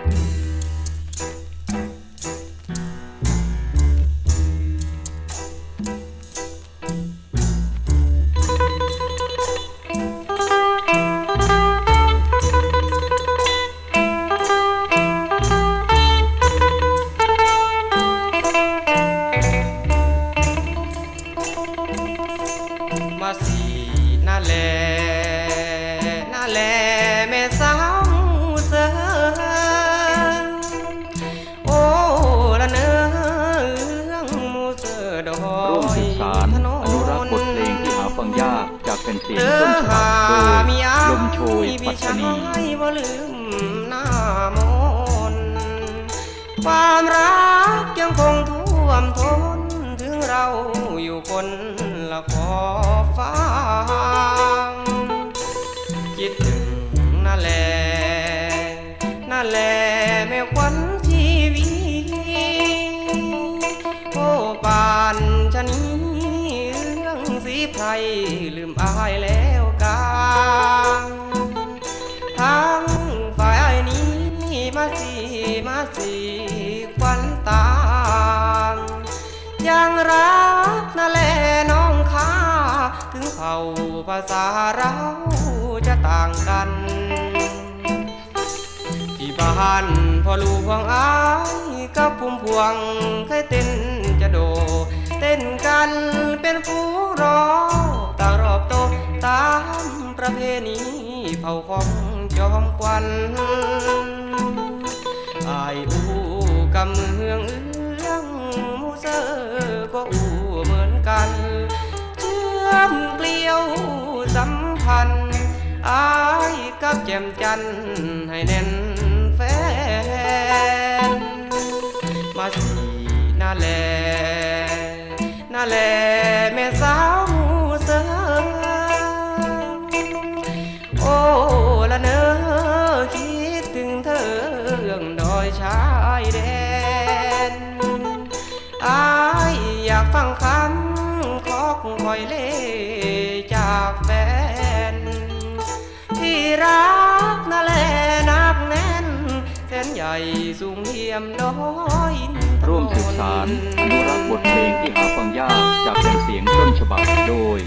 มาสีหน้ ร่วมยสืบสารถนนอนุรักษ์บทเพลงที่หาฟังยากจากเป็นเสียงเด้ต้อนฉบัหาบโดยมีอาลมโชยมีปัตชาตานียบ่ลืมหน้ามนต์ความรักยังคงท่วมท้นถึงเราอยู่คนละขอบฟ้าคิดถึงนั่นแหละนั่นแหละแม่ควันชีวีโอ้ปานชะนี้เรื่องสีไพร ลืมอายแล้วกางทั้งฝ่ายนี้มาสีมาสีควันตางยังรักนั่นแหละน้องข้าถึงเผ่าภาษาเราจะต่างกัน ที่บ้านพ่อลูกพวงอายกับพุ่มพวงเคยเต้นจะโด เต้นกันเป็นฟู ประเพณีเผ่าของจอมควันอายอู้กำเมืองเอื้องมูเซอร์ก็อู้เหมือนกัน เชื่อมเกลียวสัมพันธ์อายกับแจ่มจันทร์ให้แน่นแฟน มาสีน้าแลน้าแลแม่สา อยเล่จากแฟน ที่รักนั่นแหละนักแน่นแสนใหญ่สูงเทียมน้อยร่วมสืบสารอนุรักษ์บทเพลงที่หาฟังยากจากแผ่นเสียงต้นฉบับโดย